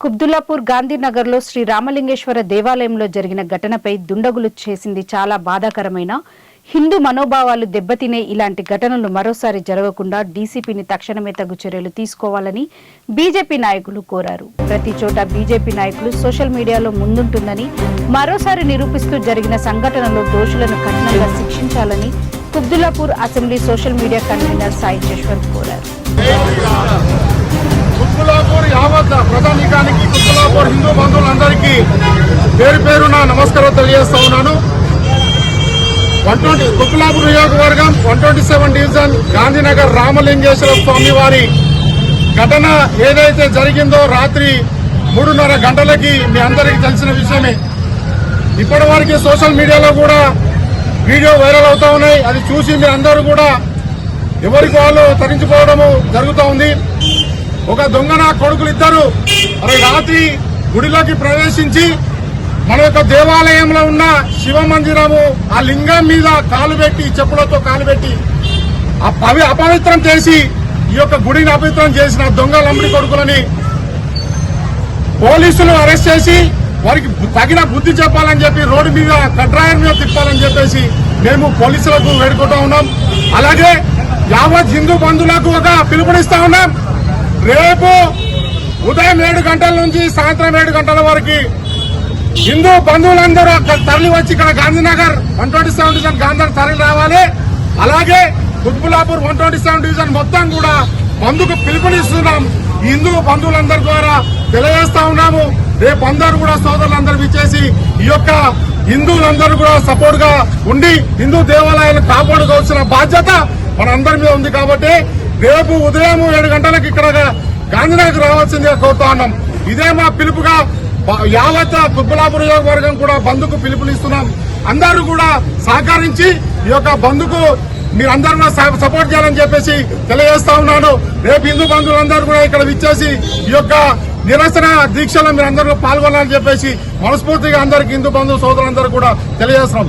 కుబ్దుల్లాపూర్ గాంధీనగర్లో శ్రీ రామలింగేశ్వర దేవాలయంలో జరిగిన ఘటనపై దుండగులు చేసింది చాలా బాధాకరమైన హిందూ మనోభావాలు దెబ్బతినే ఇలాంటి ఘటనలు మరోసారి జరగకుండా డీసీపీని తక్షణమే తగు చర్యలు తీసుకోవాలని బీజేపీ నాయకులు కోరారు. ప్రతి చోట బీజేపీ నాయకులు సోషల్ మీడియాలో ముందుంటుందని మరోసారి నిరూపిస్తూ జరిగిన సంఘటనలో దోషులను కఠినంగా శిక్షించాలని Quthbullapur assembly social media convener Sai Jaswanth కోరారు. కుత్లాపూర్ యావత్ ప్రధానికానికి కుత్లాపూర్ హిందూ బంధువులందరికీ పేరు పేరున నమస్కారం తెలియజేస్తా ఉన్నాను. వన్ ట్వంటీ కుత్లాపూర్ నియోజకవర్గం one twenty seven division Gandhinagar Ramalingeswara Swamy వారి ఘటన ఏదైతే జరిగిందో రాత్రి మూడున్నర గంటలకి మీ అందరికీ తెలిసిన విషయమే. ఇప్పటివరకు సోషల్ మీడియాలో కూడా వీడియో వైరల్ అవుతా ఉన్నాయి. అది చూసి మీ అందరూ కూడా ఎవరికి వాళ్ళు తరించుకోవడము జరుగుతూ ఉంది. ఒక దొంగన కొడుకులు ఇద్దరు. మరి రాత్రి గుడిలోకి ప్రవేశించి మన యొక్క దేవాలయంలో ఉన్న శివ మందిరము ఆ లింగం మీద కాలు పెట్టి చెప్పులతో కాలు పెట్టి ఆ పవి అపవిత్రం చేసి ఈ యొక్క గుడిని అపవిత్రం చేసిన దొంగ లంబడి కొడుకులని పోలీసులు అరెస్ట్ చేసి వారికి తగిన బుద్ధి చెప్పాలని చెప్పి రోడ్డు మీద కట్రాయర్ మీద తిప్పాలని చెప్పేసి మేము పోలీసులకు వేడుకుంటా ఉన్నాం. అలాగే యావత్ హిందూ బంధువులకు ఒక పిలుపునిస్తా ఉన్నాం. రేపు ఉదయం ఏడు గంటల నుంచి సాయంత్రం ఏడు గంటల వరకు హిందూ బంధువులందరూ అక్కడ తరలి వచ్చి ఇక్కడ Gandhinagar one twenty seven division Gandhi తరలి రావాలి. అలాగే Quthbullapur one twenty seven division మొత్తం కూడా బంధుకు పిలుపునిస్తున్నాం. హిందూ బంధువులందరి ద్వారా తెలియజేస్తా ఉన్నాము. రేపు అందరూ కూడా సోదరులందరూ ఇచ్చేసి ఈ యొక్క హిందువులందరూ కూడా సపోర్ట్గా ఉండి హిందూ దేవాలయాలను కాపాడుకోవాల్సిన బాధ్యత మనందరి మీద ఉంది కాబట్టి రేపు ఉదయం ఏడు గంటలకు ఇక్కడ గాంధీనగర్ రావాల్సిందిగా కోరుతా ఉన్నాం. ఇదే మా పిలుపుగా యావత్ కుబ్బలాపుర నియోజకవర్గం కూడా బంధుకు పిలుపునిస్తున్నాం అందరూ కూడా సహకరించి ఈ యొక్క బంధుకు మీరందరూ స- సపోర్ట్ చేయాలని చెప్పేసి తెలియజేస్తా ఉన్నాను. రేపు హిందూ బంధువులందరూ కూడా ఇక్కడ విచ్చేసి ఈ యొక్క నిరసన దీక్షలో మీరందరూ పాల్గొనాలని చెప్పేసి మనస్ఫూర్తిగా అందరికి హిందూ బంధువు సోదరులందరూ కూడా తెలియజేస్తున్నాం.